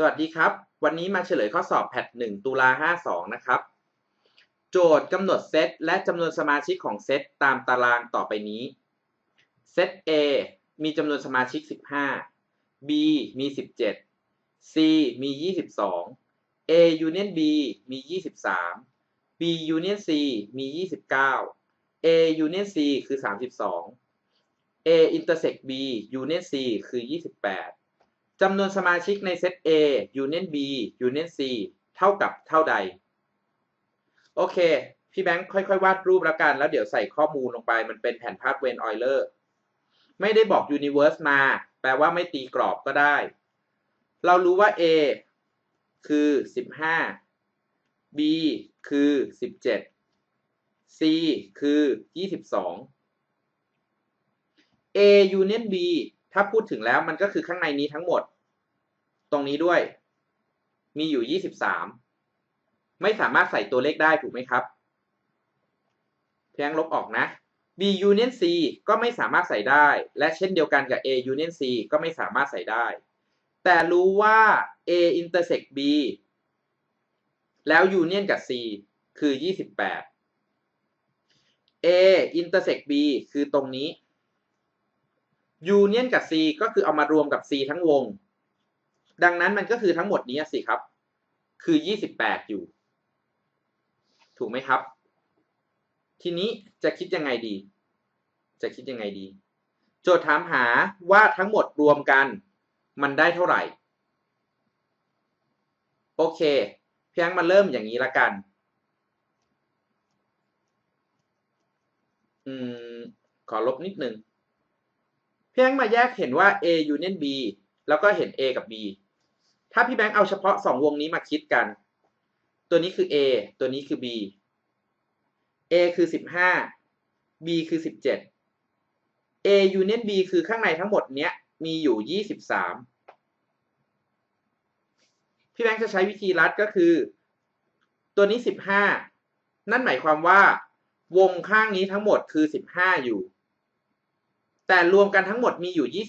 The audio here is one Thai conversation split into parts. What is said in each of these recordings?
สวัสดีครับ วันนี้มาเฉลยข้อสอบแพท1ตุลา52 นะครับ โจทย์กำหนดเซตและจำนวนสมาชิกของเซตตามตารางต่อไปนี้ เซต A มีจำนวนสมาชิก 15 B มี 17 C มี 22 A Union B มี 23 B Union C มี 29 A Union C คือ 32 A intersect B Union C คือ 28 จำนวนสมาชิกในเซต A Union B Union C เท่ากับเท่าใด โอเค พี่แบงค์ค่อยๆ วาดรูปแล้วกัน แล้วเดี๋ยวใส่ข้อมูลลงไป มันเป็นแผนภาพเวนออยเลอร์ ไม่ได้บอก Universe มา แปลว่าไม่ตีกรอบก็ได้ เรารู้ว่า A คือ 15 B คือ 17 C คือ 22 A Union B ถ้าพูดถึงแล้วมันก็คือข้างในนี้ทั้งหมด ตรงนี้ด้วย มีอยู่ 23 ไม่สามารถใส่ตัวเลขได้ถูกไหมครับเพียงลบออกนะ B Union C ก็ไม่สามารถใส่ได้ และเช่นเดียวกันกับ A Union C ก็ไม่สามารถใส่ได้ แต่รู้ว่า A intersect B แล้ว Union กับ C คือ 28 A intersect B คือตรงนี้ Union กับ C ก็คือเอามารวมกับ C ทั้งวง ดังนั้นมันก็คือทั้งหมดนี้สิครับ คือ 28 อยู่ ถูกไหมครับ ทีนี้จะคิดยังไงดี จะคิดยังไงดี โจทย์ถามหาว่าทั้งหมดรวมกัน มันได้เท่าไหร่ โอเค เพียงมาเริ่มอย่างนี้ละกัน อืม ขอลบนิดนึง พียงค์มาแยกเห็นว่า A union B แล้วก็เห็น A กับ B ถ้าพี่แบงค์เอาเฉพาะสองวงนี้มาคิดกัน ตัวนี้คือ A ตัวนี้คือ B A คือ 15 B คือ 17 A union B คือข้างในทั้งหมดเนี้ยมีอยู่ 23 พี่แบงค์จะใช้วิธีรัดก็คือ ตัวนี้ 15 นั่นหมายความว่า วงข้างนี้ทั้งหมดคือ 15 อยู่ แต่รวมกันทั้งหมดมีอยู่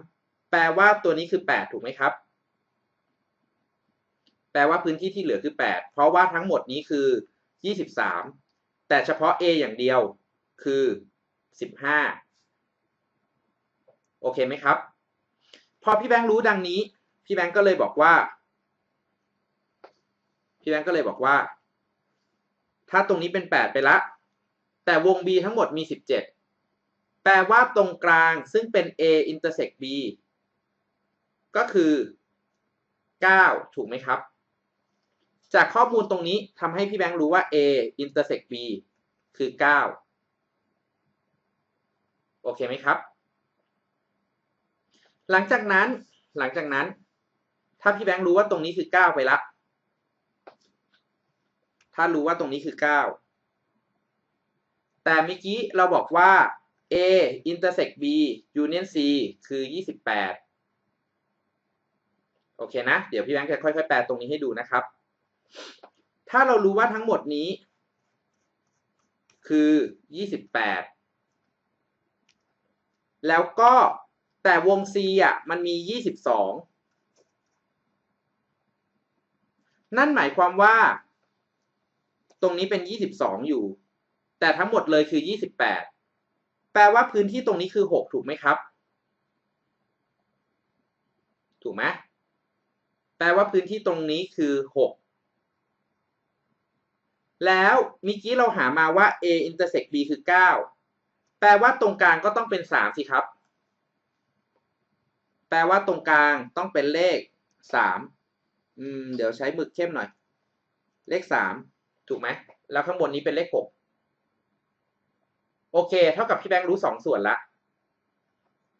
23 แปลว่าตัวนี้คือ 8 ถูกไหมครับ แปลว่าพื้นที่ที่เหลือคือ 8 เพราะว่าทั้งหมดนี้คือ 23 แต่เฉพาะ A อย่างเดียวคือ 15 โอเคไหมครับ พอพี่แบงค์รู้ดังนี้ พี่แบงค์ก็เลยบอกว่า พี่แบงค์ก็เลยบอกว่า ถ้าตรงนี้เป็น 8 ไปละ แต่วง B ทั้งหมดมี 17 แปลว่าตรงกลางซึ่งเป็น A intersect B ก็คือ 9 ถูกไหมครับ จากข้อมูลตรงนี้ทำให้พี่แบงค์รู้ว่า A intersect B คือ 9 โอเคไหมครับ หลังจากนั้นหลังจากนั้น ถ้าพี่แบงค์รู้ว่าตรงนี้คือ 9 ไปละ ถ้ารู้ว่าตรงนี้คือ 9 แต่เมื่อกี้เราบอกว่า A intersect B union C คือ 28 โอเคนะ เดี๋ยวพี่แบงค์จะค่อยๆ แปลตรงนี้ให้ดูนะครับ ถ้าเรารู้ว่าทั้งหมดนี้ คือ 28 แล้วก็แต่วง C อะมันมี 22 นั่นหมายความว่า ตรงนี้เป็น 22 อยู่ แต่ทั้งหมดเลยคือ 28 แปลว่าพื้นที่ตรงนี้คือ 6 ถูกไหมครับ ถูกไหมแปลว่าพื้นที่ตรงนี้คือ 6 แล้วเมื่อกี้เราหามาว่า A intersect B คือ 9 แปลว่าตรงกลางก็ต้องเป็น 3 สิครับ แปลว่าตรงกลางต้องเป็นเลข 3 อืม เดี๋ยวใช้หมึกเข้มหน่อย เลข 3 ถูกไหม แล้วข้างบนนี้เป็นเลข 6 โอเค เท่ากับพี่แบงค์รู้2ส่วนละ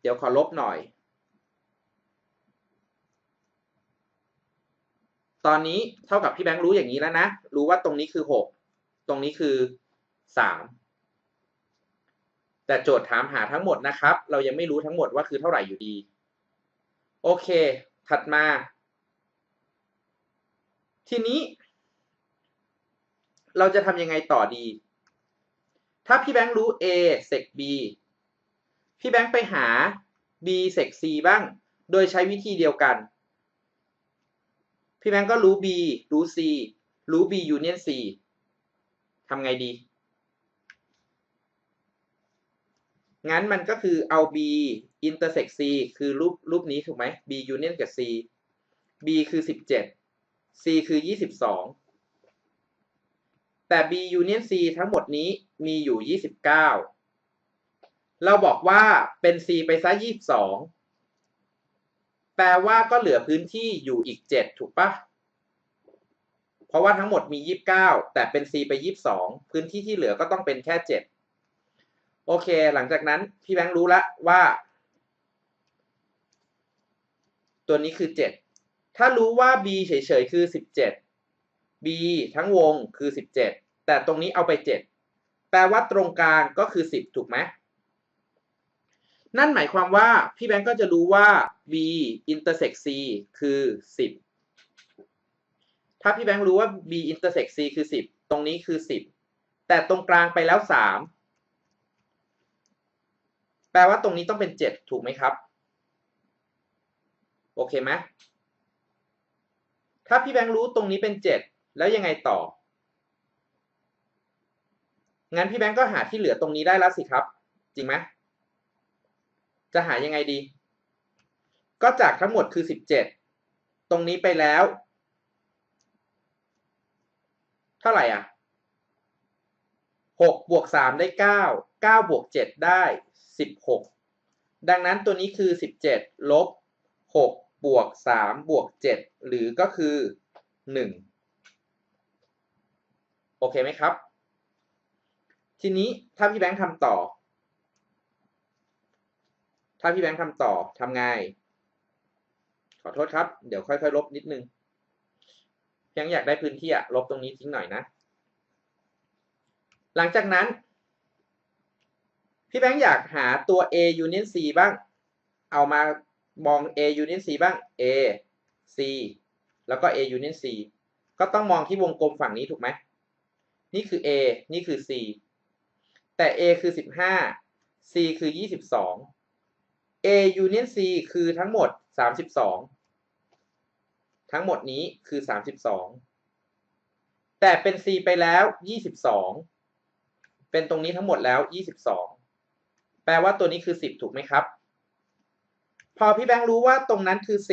เดี๋ยวขอลบหน่อย ตอนนี้เท่ากับพี่แบงค์รู้อย่างนี้แล้วนะ รู้ว่าตรงนี้คือ6ตรงนี้คือ3แต่โจทย์ถามหาทั้งหมดนะครับ เรายังไม่รู้ทั้งหมดว่าคือเท่าไหร่อยู่ดี โอเค ถัดมา ทีนี้ เราจะทำยังไงต่อดี ถ้าพี่แบงค์รู้ A sec B พี่แบงค์ไปหา B sec C บ้าง โดยใช้วิธีเดียวกัน พี่แบงก์ก็รู้ B รู้ C รู้ B union C ทำไงดี งั้นมันก็คือเอา B intersect C คือรูปรูปนี้ถูกไหม B union กับ C B คือสิบเจ็ด C คือยี่สิบสอง แต่ B union C ทั้งหมดนี้มีอยู่ยี่สิบเก้าเราบอกว่าเป็น C ไปซะยี่สิบสองแปลว่าก็เหลือพื้นที่อยู่อีกเจ็ดถูกปะเพราะว่าทั้งหมดมียี่สิบเก้าแต่เป็น C ไปยี่สิบสองพื้นที่ที่เหลือก็ต้องเป็นแค่เจ็ดโอเค หลังจากนั้นพี่แบงค์รู้ล้วว่า ตัวนี้คือเจ็ดถ้ารู้ว่า b เฉยๆคือ 17 b ทั้งวงคือ 17 แต่ตรงนี้เอาไป 7 แปลว่าตรงกลางก็คือ 10 ถูกไหมนั่นหมายความว่าพี่แบงก์ก็จะรู้ว่า b intersect c คือ 10 ถ้าพี่แบงค์รู้ว่า b intersect c คือ 10 ตรงนี้คือ 10 แต่ตรงกลางไปแล้ว 3 แปลว่าตรงนี้ต้องเป็น 7 ถูกไหมครับ โอเคไหมถ้าพี่แบงค์รู้ตรงนี้เป็นเจ็ด แล้วยังไงต่อ งั้นพี่แบงค์ก็หาที่เหลือตรงนี้ได้แล้วสิครับ จริงไหมจะหายังไงดี ก็จากทั้งหมดคือสิบเจ็ดตรงนี้ไปแล้ว เท่าไหร่อะหกบวกสามได้เก้าเก้าบวกเจ็ดได้สิบหกดังนั้นตัวนี้คือสิบเจ็ดลบหกบวกสามบวกเจ็ดหรือก็คือหนึ่ง โอเคไหมครับ ทีนี้ถ้าพี่แบงค์ทำต่อ ถ้าพี่แบงค์ทำต่อทำไงขอโทษครับ เดี๋ยวค่อยๆ ลบนิดนึง ยังอยากได้พื้นที่อะลบตรงนี้ทิ้งหน่อยนะ หลังจากนั้น พี่แบงค์อยากหาตัว A union C บ้าง เอามามอง A union C บ้าง A C แล้วก็ A union C ก็ต้องมองที่วงกลมฝั่งนี้ถูกไหม นี่คือ A นี่คือ C แต่ A คือ 15 C คือ 22 A union C คือทั้งหมด 32 ทั้งหมดนี้คือ 32 แต่เป็น C ไปแล้ว 22 เป็นตรงนี้ทั้งหมดแล้ว 22 แปลว่าตัวนี้คือ 10 ถูกไหมครับ พอพี่แบงค์รู้ว่าตรงนั้นคือ 10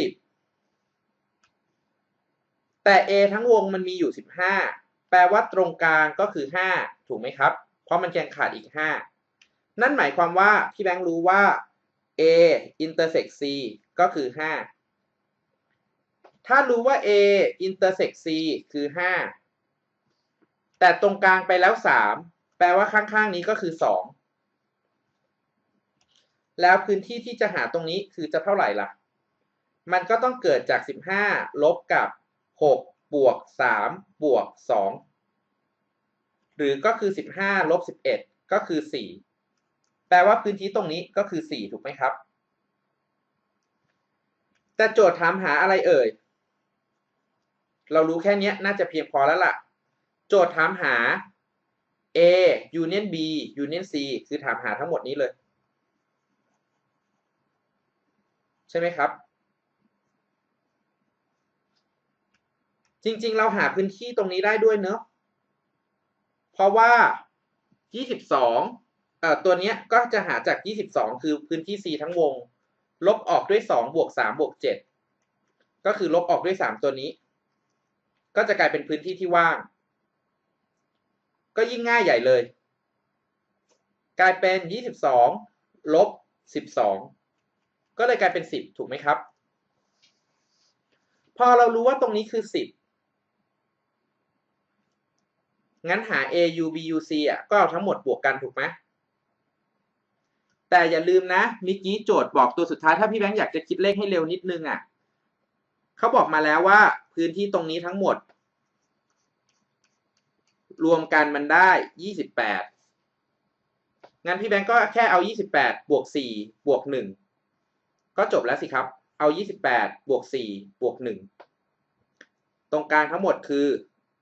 แต่ A ทั้งวงมันมีอยู่ 15 แปลว่าตรงกลางก็คือ 5 ถูกไหมครับ เพราะมันยังขาดอีก 5 นั่นหมายความว่าพี่แบงค์รู้ว่า A intersect C ก็คือ 5 ถ้ารู้ว่า A intersect C คือ 5 แต่ตรงกลางไปแล้ว 3 แปลว่าข้างๆนี้ก็คือ 2 แล้วพื้นที่ที่จะหาตรงนี้คือจะเท่าไหร่ล่ะ มันก็ต้องเกิดจาก 15 ลบกับ 6 บวก3บวก2หรือก็คือ 15ลบ11 ก็คือ 4 แปลว่าพื้นที่ตรงนี้ก็คือ 4 ถูกไหมครับ แต่โจทย์ถามหาอะไรเอ่ย เรารู้แค่นี้น่าจะเพียงพอแล้วล่ะ โจทย์ถามหา A union B union C คือถามหาทั้งหมดนี้เลย ใช่ไหมครับ จริงๆ เราหาพื้นที่ตรงนี้ได้ด้วยเนอะเพราะว่า 22เอ่อตัวเนี้ยก็จะหาจาก 22 คือพื้นที่ C ทั้งวง ลบออกด้วย 2 บวก 3 บวก 7 ก็คือลบออกด้วย 3 ตัวนี้ ก็จะกลายเป็นพื้นที่ที่ว่าง ก็ยิ่งง่ายใหญ่เลย กลายเป็น 22 ลบ 12 ก็เลยกลายเป็น 10 ถูกไหมครับ พอเรารู้ว่าตรงนี้คือ 10 งั้นหา A U B U C อะก็เอาทั้งหมดบวกกันถูกไหมแต่อย่าลืมนะมื่อกี้โจทย์บอกตัวสุดท้ายถ้าพี่แบงค์อยากจะคิดเลขให้เร็วนิดนึงอะเขาบอกมาแล้วว่าพื้นที่ตรงนี้ทั้งหมด รวมกันมันได้ 28 งั้นพี่แบงค์ก็แค่เอา 28 บวก 4 บวก 1 ก็จบแล้วสิครับ เอา 28 บวก 4 บวก 1 ตรงกลางทั้งหมดคือ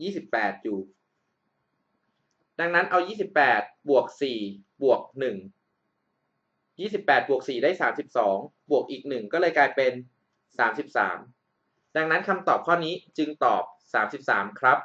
28 อยู่ ดังนั้นเอา 28 บวก 4 บวก 1 28 บวก 4 ได้ 32 บวกอีก 1 ก็เลยกลายเป็น 33 ดังนั้นคำตอบข้อนี้จึงตอบ 33 ครับ